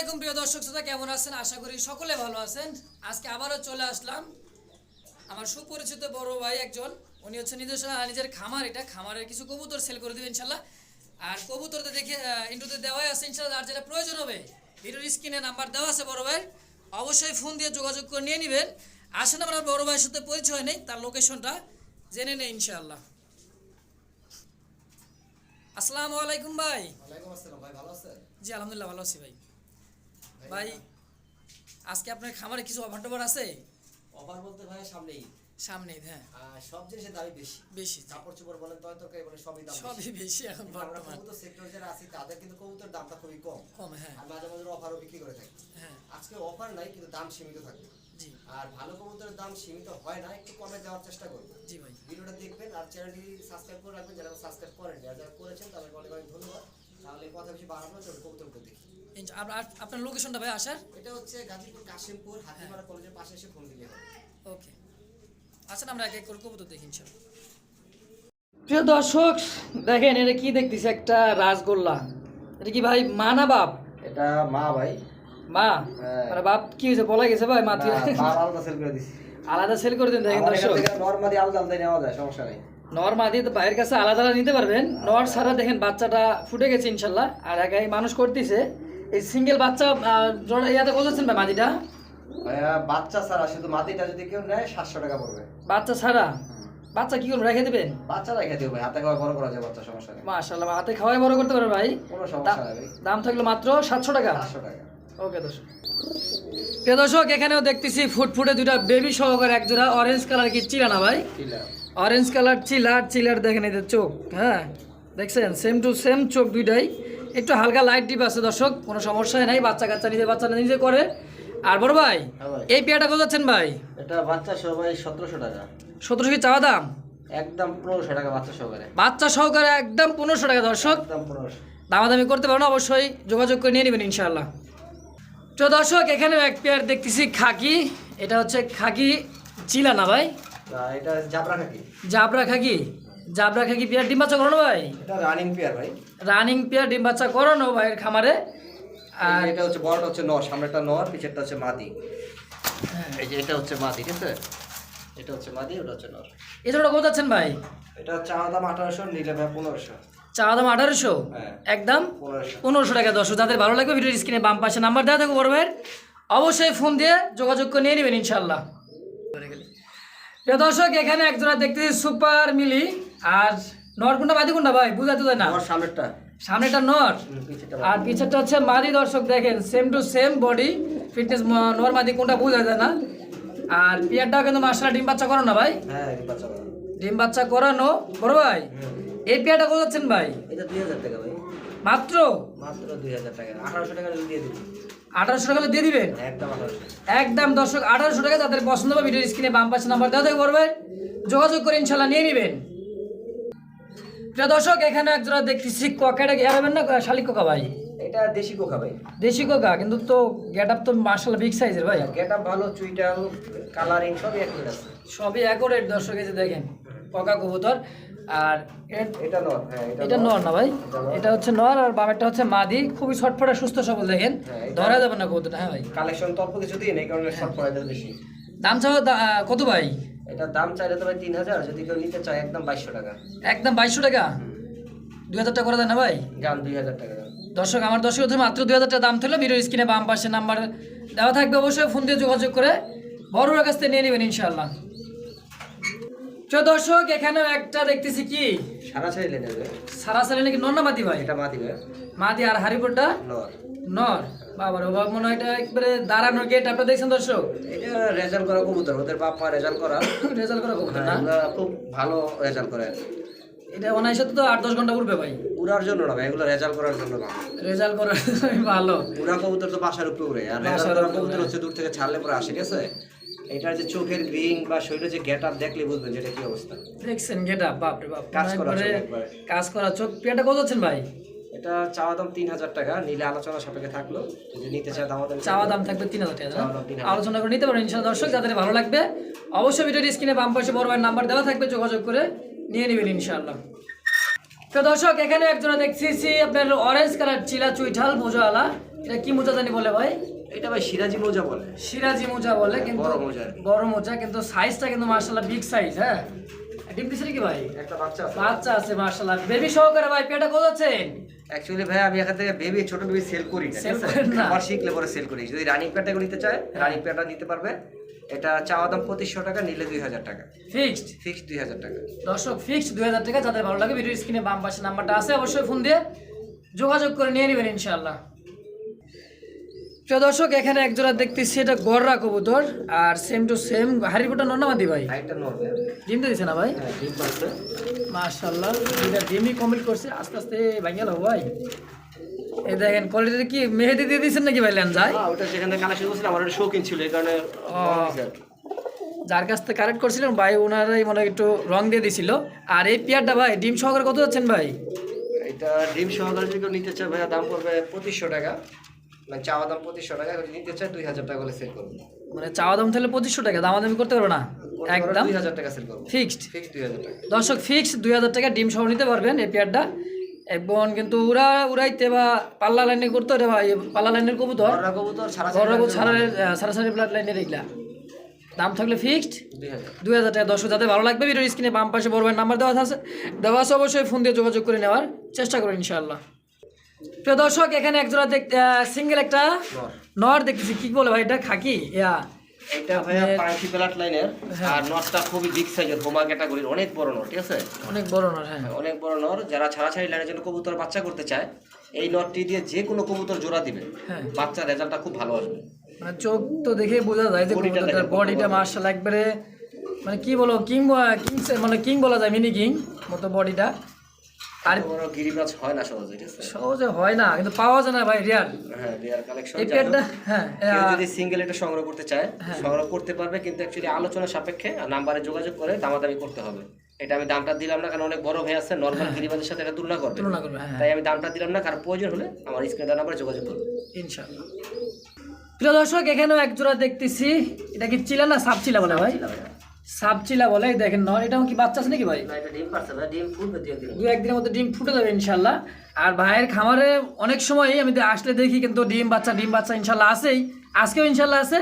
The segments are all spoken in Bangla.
আলাইকুম প্রিয় দর্শক শ্রোতা কেমন আছেন? আশা করি সকলে ভালো আছেন। আজকে আবারও চলে আসলাম আমার সুপরিচিত বড় ভাই একজন। উনি হচ্ছে নিজস্ব নিজের খামার এটা খামারের কিছু কবুতর সেল করে দেবেন ইনশাল্লাহ আর কবুতরতে দেখে ইন্টুতে দেওয়াই আছে ইনশাল্লাহ আর যেটা প্রয়োজন হবে। ভিডিওর স্ক্রিনে নাম্বার দেওয়া আছে বড় ভাই অবশ্যই ফোন দিয়ে যোগাযোগ করে নিয়ে নেবেন। আসেন আমার বড় ভাইয়ের সাথে পরিচয় নেই তার লোকেশনটা জেনে নেই ইনশাআল্লাহ। আসসালামু আলাইকুম ভাই। ওয়ালাইকুম আসসালাম ভাই ভালো আছেন? জি আলহামদুলিল্লাহ ভালো আছি ভাই। ভাই আজকে আপনার খামারে কিছু অফার টফার আছে? অফার বলতে ভাই সামনেই। সামনে হ্যাঁ। সব জিনিসের দামই বেশি। বেশি কাপড় চোপড় বলেন তয় তরকারি বলেন সবই দাম সবই বেশি। এখন বর্তমান। কবুতর সেক্টর যারা আছি তাদের কিন্তু কবুতর দামটা খুবই কম। কম হ্যাঁ। আর মাঝে মাঝে অফারও বিক্রি করে থাকি। হ্যাঁ। আজকে অফার নাই কিন্তু দাম সীমিত থাকবে। জি। আর ভালো কবুতরের দাম সীমিত হয় না একটু কমে দেওয়ার চেষ্টা করবেন জি ভাই। ভিডিওটা দেখবেন আর চ্যানেলটি সাবস্ক্রাইব করে রাখবেন যারা সাবস্ক্রাইব করেন আর যারা করেছেন তাদেরকে অনেক অনেক ধন্যবাদ। তাহলে কথা বেশি বাড়ানো চলবে কবুতরগুলো দেখি। আপনার লোকেশনটা ভাই আসার? এটা হচ্ছে গাজীপুর কাশিমপুর হাতিমারা কলেজের পাশে এসে ফোন দিলে ওকে আসেন আমরা এক এক করে কবুতর দেখি ইনশাল্লাহ। প্রিয় দর্শক দেখেন এটা কি দেখতেছি? একটা রাসগোল্লা। এটা কি ভাই মা না বাপ? এটা মা ভাই। মা? হ্যাঁ। মানে বাপ কি হয়েছে? বলা গেছে ভাই মা আলাদা সেল করে দিছি। আলাদা সেল করে দিন দেখেন দর্শক। নরমালি আলাদা আলাদা নেওয়া যায় সমস্যা নেই। নর দিয়ে তো ভাইয়ের কাছে আলাদা আলাদা নিতে পারবেন। নর ছাড়া দেখেন বাচ্চাটা ফুটে গেছে ইনশাল্লাহ। আর একাই মানুষ করতেছে। এই সিঙ্গেল বাচ্চা ইয়াতে বলছেন ভাই মাদিটা? বাচ্চা ছাড়া শুধু মাটিটা যদি কেউ নেয় সাতশো টাকা পড়বে। বাচ্চা ছাড়া? বাচ্চা কি করব রেখে দেবেন? বাচ্চা রেখে ভাই হাতে খাওয়া বড় করা যায় বাচ্চা সমস্যা নেই। মাশাল্লাহ হাতে খাওয়াই বড় করতে পারবে ভাই। কোনো সমস্যা নেই দাম থাকল মাত্র সাতশো টাকা? সাতশো টাকা। ওকে দর্শক। প্রিয় দর্শক এখানেও দেখতেছি ফুটফুটে দুটা বেবি সহকারে এক জোড়া অরেঞ্জ কালার কি চিলা না ভাই? অরেঞ্জ কালার চিলার চিলার দেখেন এদের চোখ হ্যাঁ? দেখছেন? সেম টু সেম চোখ দুইটাই। একটু হালকা লাইট ডিপ আছে দর্শক কোনো সমস্যাই নাই বাচ্চা কাচ্চা নিজে বাচ্চা নিজে করে। আর বড় ভাই হ্যাঁ এই পেয়াটা কোথাচ্ছেন ভাই? এটা বাচ্চা সবাই সতেরোশো টাকা। সতেরোশো কি চাওয়া দাম? একদম পনেরোশো টাকা বাচ্চা সহকারে। বাচ্চা সহকারে একদম পনেরোশো টাকা দর্শক। দামাদামি করতে পারেন অবশ্যই যোগাযোগ করে নিয়ে নেবেন ইনশাআল্লাহ। তো দর্শক এখানে এক পেয়ার দেখতেছি খাকি। এটা হচ্ছে খাকি চিলা না ভাই এটা জাবরা খাকি। জাবরা খাকি। জাবরা খাকি পেয়ার ডিম বাচ্চা করানো ভাই? এটা রানিং পেয়ার ভাই। রানিং পেয়ার ডিম বাচ্চা করানো ভাইয়ের খামারে। আর এটা হচ্ছে বড়টা হচ্ছে নর সামনেটা নর পিছেরটা হচ্ছে মাদি। এই যে এটা হচ্ছে মাদি ঠিক আছে? এটা হচ্ছে মাদি ওটা হচ্ছে নর। এছাড়া কোথাও যাচ্ছেন ভাই? এটা চাওয়া দাম আঠারোশো নিলে ভাই পনেরোশো। চা দাম আঠারোশো? হ্যাঁ। একদম? পনেরোশো। টাকা দর্শক যাদের ভালো লাগবে ভিডিওর স্ক্রিনে বাম পাশে নাম্বার দেওয়া থাকবে বড় ভাইয়ের। অবশ্যই ফোন দিয়ে যোগাযোগ করে নিয়ে নেবেন ইনশাল্লাহ দর্শক এখানে একজোড়া দেখতেছি সুপার মিলি। আর নর কোনটা বাদি কোনটা ভাই বুঝাতে যায় না। আমার সামনেরটা। সামনেটা নর। আর পিছেরটা হচ্ছে মাদি দর্শক দেখেন same to same body fitness নর মাদি কোনটা বোঝা যায় না। আর পিয়ারটাও কিন্তু মার্শাল ডিম বাচ্চা করো না ভাই? হ্যাঁ। ডিম বাচ্চা করানো। বড় ভাই? হুম। এই পেয়ারটা কোথাচ্ছেন ভাই? এটা দুই হাজার টাকা ভাই। মাত্র? মাত্র দুই হাজার টাকা। আঠারোশো টাকা দিয়ে দিবি আঠারোশো টাকা দিয়ে দিবেন? একদম একদম দর্শক আঠারোশো টাকা তাদের পছন্দ হবে ভিডিওর স্ক্রিনে বাম পাশে নাম্বার দেওয়া থাকবে যোগাযোগ করে ইনশাল্লাহ নিয়ে নেবেন। প্রিয় দর্শক এখানে একজোড়া দেখতেছি ককাটা কি হারাবেন না শালিক কোকা ভাই? এটা দেশি কোকা ভাই। দেশি কোকা কিন্তু তো গেট আপ তো মার্শাল বিগ সাইজের ভাই। গেট আপ ভালো চুইটাল কালারিং সবই এক আছে। সবই অ্যাকোরেট দর্শক এসে দেখেন কোকা কবুতর। আর এটা নর হ্যাঁ এটা নর। না ভাই? এটা হচ্ছে নর আর বামেরটা হচ্ছে মাদি। খুবই ছটফটা সুস্থ সবল দেখেন। হ্যাঁ, ধরা যাবে না কবুতরটা হ্যাঁ ভাই। কালেকশন তো অল্প কিছু দিন এই কারণে শর্ট বেশি। দাম চাও কত ভাই? এটা দাম চাইলে তো ভাই তিন হাজার যদি কেউ নিতে চায় একদম বাইশশো টাকা। একদম বাইশশো টাকা? দুই হাজার টাকা করে দেন না ভাই? যান দুই হাজার টাকা। দর্শক আমার দর্শক মাত্র দুই হাজার টাকা দাম থাকলে। ভিডিও স্ক্রিনে বাম পাশে নাম্বার দেওয়া থাকবে অবশ্যই ফোন দিয়ে যোগাযোগ করে বড়োর কাছ থেকে নিয়ে নেবেন ইনশাল্লাহ তো দর্শক এখানেও একটা দেখতেছি কি? সারা চাইলে নেবে সারা সারি নাকি নন্না মাদি ভাই? এটা মা দিবে মাদি আর হারিপুরটা? নর। নর। বাবার অভাব মনে হয় এটা একবারে দাঁড়ানোর গেট আপনারা দেখছেন দর্শক? এটা রেজাল্ট করা কবুতর ওদের বাপ মা রেজাল্ট করা। রেজাল্ট করা কবুতর না? খুব ভালো রেজাল্ট করে। এটা অনায়াসে তো আট দশ ঘণ্টা উঠবে ভাই। উড়ার জন্য না ভাই এগুলো রেজাল্ট করার জন্য না। রেজাল্ট করা ভালো। উড়া কবুতর তো বাসার উপরে উড়ে আর রেজাল্ট করা কবুতর হচ্ছে দূর থেকে ছাড়লে পরে আসে ঠিক আছে? এটার যে চোখের গ্রিং বা শরীরের যে গেট আপ দেখলে বুঝবেন যেটা কি অবস্থা। দেখছেন গেট আপ বাপরে বাপ কাজ করা। কাজ করা চোখ পেয়াটা কত আছেন ভাই? এটা চাওয়া দাম তিন হাজার টাকা নিলে আলোচনা সাপেক্ষে থাকল। যদি নিতে চায় দাম আমাদের চাওয়া দাম থাকবে তিন হাজার টাকা চাওয়া দাম 3,000 আলোচনা করে নিতে পারেন ইনশাল্লাহ দর্শক যাদের ভালো লাগবে অবশ্যই ভিডিওর স্ক্রিনে বাম পাশে বড় ভাইয়ের নাম্বার দেওয়া থাকবে যোগাযোগ করে নিয়ে নেবেন ইনশাল্লাহ তো দর্শক এখানে একজনে দেখছি আপনার অরেঞ্জ কালার চিলা চুইঠাল মোজাওয়ালা। এটা কি মোজা জানি বলে ভাই? এটা ভাই সিরাজি মোজা বলে। সিরাজি মোজা বলে কিন্তু বড় মোজা বড় মোজা কিন্তু সাইজটা কিন্তু মার্শাল্লাহ বিগ সাইজ হ্যাঁ? ডিম দিছে কি ভাই? একটা বাচ্চা আছে। বাচ্চা আছে মার্শাল্লাহ বেবি সহকারে ভাই পেটে কোথাচ্ছেন অ্যাকচুয়ালি ভাই আমি এখান থেকে বেবি ছোট বেবি সেল করি না? খাবার শিখলে পরে সেল করি। যদি রানিং প্যাটা নিতে চায় রানিং প্যাটা নিতে পারবে। এটা চাওয়া দাম পঁচিশশো টাকা নিলে দুই হাজার টাকা। ফিক্সড ফিক্সড দুই হাজার টাকা। দর্শক ফিক্সড দুই হাজার টাকা। যাদের ভালো লাগে ভিডিও স্ক্রিনে বাম পাশে নাম্বারটা আছে অবশ্যই ফোন দিয়ে যোগাযোগ করে নিয়ে নেবেন ইনশাআল্লাহ। প্রিয় দর্শক এখানে একজোড়া দেখতেছি এটা গররা কবুতর আর সেম টু সেম হারিপুটা নন্নামাদি ভাই? ডিম দিছে না ভাই? হ্যাঁ দুইটা ডিমই কমপ্লিট করছে আস্তে আস্তে ভাঙে ভাই। এই দেখেন কোয়ালিটি কি মেহেদি দিয়ে দিয়েছেন নাকি ভাই হ্যাঁ ওটা কালেকশন করছিলাম আমার শৌখিন ছিল এই কারণে। যার কাছ থেকে কালেক্ট করছিলেন ভাই ওনারাই মনে একটু রং দিয়ে দিছিল। আর এই পেয়ারটা ভাই ডিম সহকারে কত যাচ্ছেন ভাই? এটা ডিম সহকারে যদি নিতে চায় ভাইয়া দাম পড়বে পঁচিশশো টাকা। মানে চাওয়া দাম পঁচিশশো টাকা যদি নিতে চায় দুই হাজার টাকা করে সেল করব। মানে চাওয়া দাম তাহলে পঁচিশশো টাকা দামাদামি করতে পারবে না? একদম? দুই হাজার টাকা সেল করব। ফিক্সড? ফিক্স দুই হাজার টাকা। দর্শক ফিক্স দুই হাজার টাকা ডিম সহ নিতে পারবেন এই পেয়ারটা। এবং কিন্তু উড়া উড়াইতে বা পাল্লা লাইনে করতে এটা ভাই পাল্লা লাইনের কবুতর। কবুতর সারা সারা ব্লাড লাইনের এগুলা। দাম থাকলে ফিক্সড? দুই হাজার টাকা। দর্শক যাদের ভালো লাগবে ভিডিওর স্ক্রিনে বাম পাশে বড় নাম্বার দেওয়া আছে দেওয়া আছে অবশ্যই ফোন দিয়ে যোগাযোগ করে নেওয়ার চেষ্টা করুন ইনশাআল্লাহ। প্রিয় দর্শক এখানে একজোড়া দেখতে সিঙ্গেল একটা নর। নর দেখতেছি। কি বলে ভাই এটা খাকি? ইয়া। এটা ভাইয়া পাঁচটি প্লাট লাইনের। আর নটটা খুবই বিগ সাইজের হোমা ক্যাটাগরির অনেক বড় নট ঠিক আছে? অনেক বড় নর হ্যাঁ। অনেক বড় নর। যারা ছাড়াছাড়ি লাইনের জন্য কবুতর বাচ্চা করতে চায় এই নটটি দিয়ে যে কোনো কবুতর জোড়া দিবে হ্যাঁ। বাচ্চার রেজাল্টটা খুব ভালো আসবে। মানে চোখ তো দেখে বোঝা যায় যে কবুতরটার বডিটা মার্শাল একবারে মানে কি বলো কিং কিং মানে কিং বলা যায় মিনি কিং মতো বডিটা আর বড় গিরিবাজ হয় না সহজে সহজে হয় না কিন্তু পাওয়া যায় না ভাই রিয়াল হ্যাঁ রেয়ার কালেকশন এই পেয়ারটা হ্যাঁ যদি সিঙ্গেল এটা সংগ্রহ করতে চায়। সংগ্রহ করতে পারবে কিন্তু অ্যাকচুয়ালি আলোচনা সাপেক্ষে নাম্বারে যোগাযোগ করে দামাদামি করতে হবে। এটা আমি দামটা দিলাম না কারণ অনেক বড় ভাই আছে নর্মাল গিরিবাজের সাথে এটা তুলনা করবে। তুলনা করবে তাই আমি দামটা দিলাম না কারণ প্রয়োজন হলে আমার স্ক্রিনে নাম্বারে যোগাযোগ করবে। ইনশাআল্লাহ। প্রিয় দর্শক এখানেও এক জোড়া দেখতেছি। এটা কি চিলা না সাপ চিলা বলে ভাই? সাপ চিলা বলে দেখেন নর এটাও কি বাচ্চা আছে নাকি ভাই? দু একদিনের মধ্যে ডিম ফুটে যাবে ইনশাল্লাহ। আর ভাইয়ের খামারে অনেক সময় আমি আসলে দেখি কিন্তু ডিম বাচ্চা ডিম বাচ্চা ইনশাল্লাহ আছেই আজকেও ইনশাল্লাহ আছে।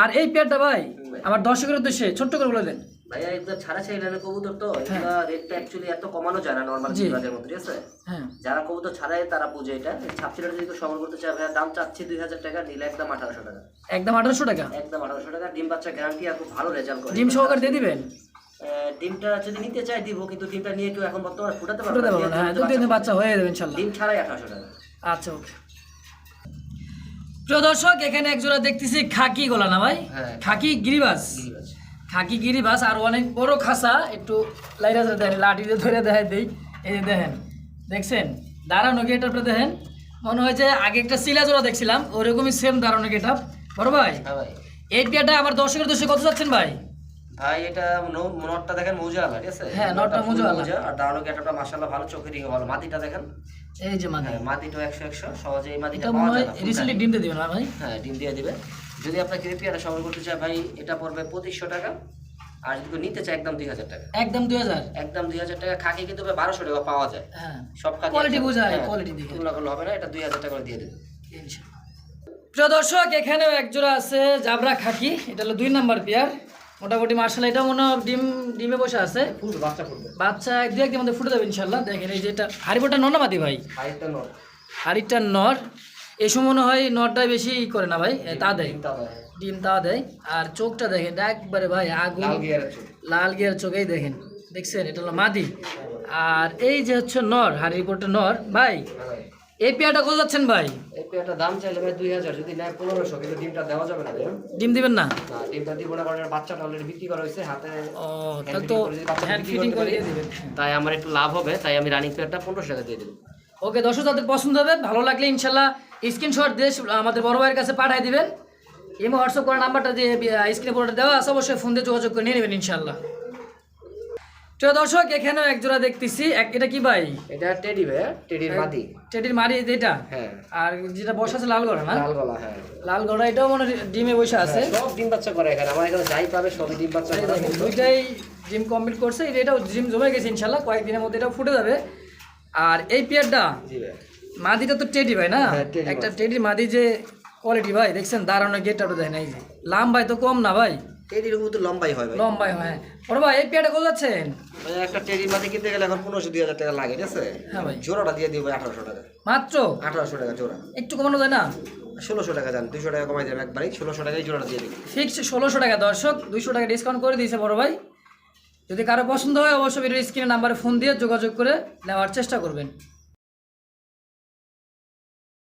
আর এই পেয়ারটা ভাই। আমার দর্শকের উদ্দেশ্যে ছোট্ট করে বলে দেন। ভাইয়া এগুলো ছাড়া ছাড়া লাইনের কবুতর তো। এগুলা রেটটা অ্যাকচুয়ালি এত কমানো যায় না নর্মাল ঠিক আছে? হ্যাঁ। যারা কবুতর ছাড়াই তারা বুঝে এটা। যদি সংগ্রহ করতে চায় ভাইয়া দাম চাচ্ছি দুই হাজার টাকা নিলে একদম আঠারোশো টাকা। একদম আঠারোশো টাকা? একদম আঠারোশো টাকা। ডিম বাচ্চা গ্যারান্টি আর খুব ভালো রেজাল্ট করে। ডিম সহকারে দিয়ে দিবেন? ডিমটা যদি নিতে চাই দিব কিন্তু ডিমটা নিয়ে কেউ এখন বর্তমানে ফুটাতে পারবে না, হ্যাঁ বাচ্চা- বাচ্চা হয়ে যাবে ইনশাল্লাহ। ডিম ছাড়াই আঠারোশো টাকা। আচ্ছা ওকে। প্রিয় দর্শক এখানে এক জোড়া দেখতেছি খাকি গলা না ভাই। হ্যাঁ। খাকি গিরিবাস গিরিবাজ। খাকি গিরিবাস আর অনেক বড় খাসা একটু লাইরা দেখেন লাঠি দিয়ে ধরে দেখাই দেই। এই যে দেখেন দেখছেন? দাঁড়ানো গেট আপনি দেখেন? মনে হয় যে আগে একটা শিলা জোড়া দেখছিলাম ওরকমই সেম দাঁড়ানো গেট আপ বড় ভাই? হ্যাঁ এই পেয়ারটা আমার দর্শকের দোষে কত যাচ্ছেন ভাই? ভাই এটা নটটা দেখেন ঠিক আছে? হ্যাঁ, নটটা। আর দাঁড়ানো গেটটা মাশাআল্লাহ ভালো চোখে ভালো। মাটিটা দেখেন? এই যে হ্যাঁ মাটিটা সহজে এই মাটিটা পাওয়া যায় রিসেন্টলি ডিম দিয়ে দিবেন ভাই? হ্যাঁ ডিম দিয়ে দিবে। যদি আপনার ক্রেপিয়াটা সংগ্রহ করতে চায় ভাই এটা পড়বে পঁচিশশো টাকা। আর যদি নিতে চায় একদম দুই হাজার টাকা। একদম দুই হাজার? একদম দুই হাজার টাকা। খাকি কিন্তু বারোশো টাকা পাওয়া যায়। হ্যাঁ। সব খাকি একসাথে- বোঝায়, হ্যাঁ, quality দেখে। তুলনা করলে হবে না এটা দুই হাজার টাকা করে দিয়ে দেবে। প্রিয় দর্শক এখানেও একজোড়া আছে জাবরা খাকি। এটা হলো দুই নাম্বার পেয়ার মোটামুটি মার্শাল এটা মনে হয় ডিম ডিমে বসে আছে। ফুল বাচ্চা পড়বে বাচ্চা এক দু একদিন মধ্যে ফুটে যাবে ইনশাল্লাহ দেখেন এই যে যেটা হারিবোটা নর্নামাদি ভাই? আরেকটা নট হাড়িটা নর। সময় মনে হয় নরটাই বেশি করে না ভাই? তা দেয়। ডিম তা দেয়। আর চোখটা দেখেন একবারে ভাই আগুন। লাল গিয়ার চোখেই দেখেন। দেখছেন? এটা হলো মাদি। আর এই যে হচ্ছে নর হাড়িপোটা নর। ভাই হ্যাঁ ভাই। এই পেয়ারটা কোথাও যাচ্ছেন ভাই? এই দাম চাইলে ভাই দুই হাজার। যদি নেয় পনেরোশো কিন্তু ডিমটা দেওয়া যাবে না ভাইয়া। ডিম দিবেন না? না ডিমটা দিব না কারণ বাচ্চাটা অলরেডি বিক্রি করা হয়েছে হাতে ও তাহলে তো হ্যান্ড ফিটিং করে দিবেন। তাই আমার একটু লাভ হবে তাই আমি রানিং পেয়ারটা পনেরোশো টাকা দিয়ে দেবো ওকে দর্শক তাদের পছন্দ হবে ভালো লাগলে ইনশাল্লাহ স্ক্রিনশট দিয়ে আমাদের বড় ভাইয়ের কাছে পাঠিয়ে দিবেন। এমনি হোয়াটসঅ্যাপ করার নাম্বারটা যে স্ক্রিনে পড়ে দেওয়া আছে অবশ্যই ফোন দিয়ে যোগাযোগ করে নিয়ে নেবেন ইনশাল্লাহ। প্রিয় দর্শক এখানেও এক জোড়া দেখতেছি। এক এটা কি ভাই? এটা টেডি ভাইয়া টেডির মাদি। টেটির মারি যেটা হ্যাঁ। আর যেটা বসা আছে লাল গড়া না? লাল গলা হ্যাঁ। লাল গড়া এটাও মনে হয় ডিমে বসে আছে। সব ডিম বাচ্চা করে এখানে। আমার এখানে যাই পাবে সবই ডিম বাচ্চা করে। দুইটাই জিম কমপ্লিট করছে। এটাও জিম জমে গেছে ইনশাল্লাহ। কয়েকদিনের মধ্যে এটা ফুটে যাবে। আর এই পেয়ারটা ভাই। মাদিটা তো টেডি ভাই না? হ্যাঁ, একটা। টেডি মাদি যে কোয়ালিটি ভাই দেখছেন? দাঁড়ানো গেটটা দেখেন এই যে লাম্বাই তো কম না ভাই? টেডির মতো লম্বাই হয় ভাই। লম্বাই হয় বড় ভাই এই পেয়াটা কোথায় যাচ্ছেন? ভাই, একটা টেডি মাদি কিনতে গেলে এখন পনেরোশো দুই হাজার টাকা লাগে ঠিক আছে? হ্যাঁ ভাই। জোড়াটা দিয়ে দিব আঠারোশো টাকা। মাত্র? আঠারোশো টাকা জোড়া। একটু কমানো যায় না? ষোলোশো টাকা যান দুশো টাকা কমাই দেবেন একবারই। ষোলোশো টাকাই জোড়াটা দিয়ে দিবি। ফিক্স ষোলোশো টাকা দর্শক। দুইশো টাকা ডিসকাউন্ট করে দিয়েছে বড় ভাই। যদি কারও পছন্দ হয়, অবশ্যই ভিডিও স্ক্রিনে নাম্বারে ফোন দিয়ে যোগাযোগ করে নেওয়ার চেষ্টা করবেন।